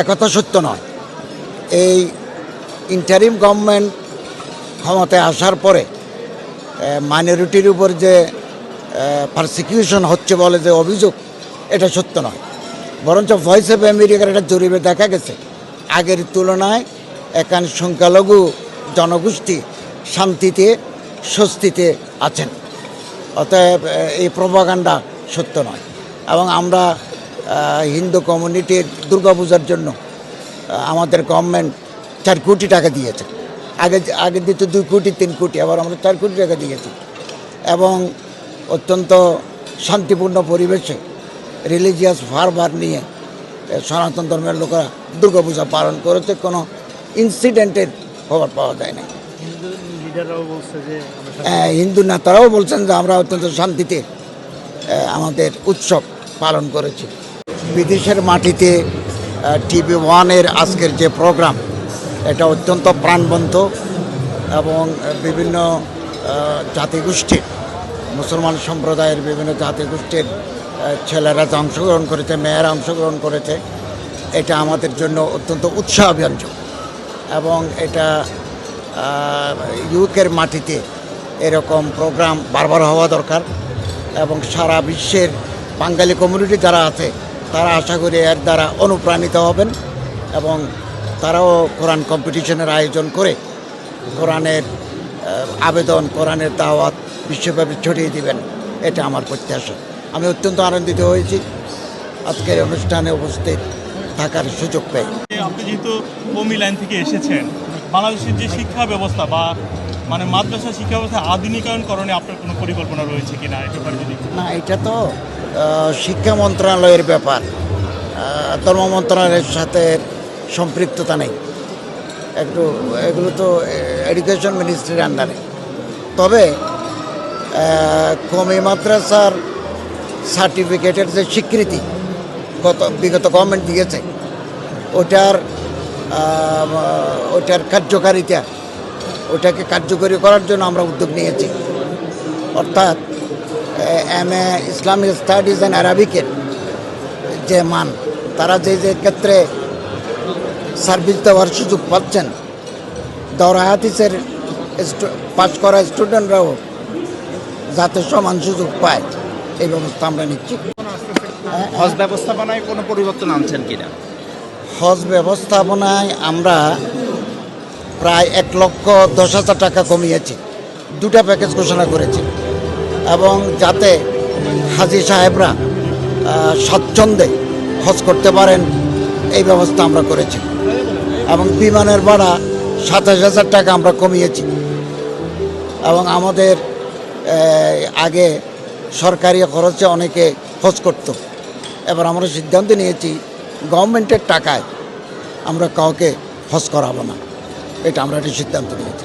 একথা সত্য নয়। এই ইন্টারিম গভর্নমেন্ট ক্ষমতায় আসার পরে মাইনরিটির উপর যে পারসিকিউশন হচ্ছে বলে যে অভিযোগ, এটা সত্য নয়। বরঞ্চ ভয়েস অফ আমেরিকার একটা জরিপে দেখা গেছে, আগের তুলনায় একান সংখ্যালঘু জনগোষ্ঠী শান্তিতে, স্বস্তিতে আছেন। অতএব এই প্রভাকাণ্ডা সত্য নয়। এবং আমরা হিন্দু কমিউনিটির দুর্গাপূজার জন্য আমাদের গভর্নমেন্ট চার কোটি টাকা দিয়েছে। আগে আগে দিত দুই কোটি তিন কোটি আবার আমরা চার কোটি টাকা দিয়েছি। এবং অত্যন্ত শান্তিপূর্ণ পরিবেশে রিলিজিয়াস ফারবার নিয়ে সনাতন ধর্মের লোকেরা দুর্গাপূজা পালন করেছে কোনো ইনসিডেন্টের খবর পাওয়া যায় না হিন্দু লিডাররাও বলছে যে আমরা আহ, হিন্দু নেতারাও বলছেন যে আমরা অত্যন্ত শান্তিতে আমাদের উৎসব পালন করেছি। বিদেশের মাটিতে টিভি ওয়ানের আজকের যে প্রোগ্রাম, এটা অত্যন্ত প্রাণবন্ত এবং বিভিন্ন জাতিগোষ্ঠীর, মুসলমান সম্প্রদায়ের বিভিন্ন জাতিগোষ্ঠীর ছেলেরা যে অংশগ্রহণ করেছে, মেয়েরা অংশগ্রহণ করেছে। এটা আমাদের জন্য অত্যন্ত উৎসাহব্যঞ্জক এবং এটা ইউকের মাটিতে এরকম প্রোগ্রাম বারবার হওয়া দরকার এবং সারা বিশ্বের বাঙালি কমিউনিটি যারা আছে তারা আশা করি এর দ্বারা অনুপ্রাণিত হবেন এবং তারাও কোরআন কম্পিটিশনের আয়োজন করে কোরআনের আবেদন, কোরআনের দাওয়াত বিশ্বব্যাপী ছড়িয়ে দিবেন। এটা আমার প্রত্যাশা। আমি অত্যন্ত আনন্দিত হয়েছি। আজকের অনুষ্ঠানে উপস্থিত থাকার সুযোগ পেয়ে। আপনি যেহেতু কমি লাইন থেকে এসেছেন, বাংলাদেশের যে শিক্ষা ব্যবস্থা বা মানে মাদ্রাসা শিক্ষা ব্যবস্থা আধুনিকায়ন করণে আপনার কোনো পরিকল্পনা রয়েছে কিনা এটা যদি না, এটা তো শিক্ষা মন্ত্রণালয়ের ব্যাপার। ধর্ম মন্ত্রণালয়ের সাথে সম্পৃক্ততা নেই। একটু, এগুলো তো এডুকেশন মিনিস্ট্রির আন্ডারে তবে কমি মাদ্রাসার সার্টিফিকেটের যে স্বীকৃতি গত, বিগত গভর্নমেন্ট দিয়েছে, ওটার ওটার কার্যকারিতা ওটাকে কার্যকরী করার জন্য আমরা উদ্যোগ নিয়েছি। অর্থাৎ M A Islamic studies and অ্যারাবিকের যে মান তারা যে যে ক্ষেত্রে সার্ভিস দেওয়ার সুযোগ পাচ্ছেন দৌড়া হাদিসের পাশ করা স্টুডেন্টরাও যাতে সমান সুযোগ পায় এই ব্যবস্থা আমরা নিচ্ছি। হজ ব্যবস্থাপনায় কোনো পরিবর্তন আনছেন কিনা? হজ ব্যবস্থাপনায় আমরা প্রায় এক লক্ষ দশ হাজার টাকা কমিয়েছি। দুটা প্যাকেজ ঘোষণা করেছি। এবং যাতে হাজি সাহেবরা স্বচ্ছন্দে হজ করতে পারেন, এই ব্যবস্থা আমরা করেছি। এবং বিমানের ভাড়া সাতাশ হাজার টাকা আমরা কমিয়েছি। এবং আমাদের আগে সরকারি খরচে অনেকে হজ করত। এবার আমরা সিদ্ধান্ত নিয়েছি গভর্নমেন্টের টাকায় আমরা কাউকে হজ করাবো না। এটা আমরা একটা সিদ্ধান্ত নিয়েছি।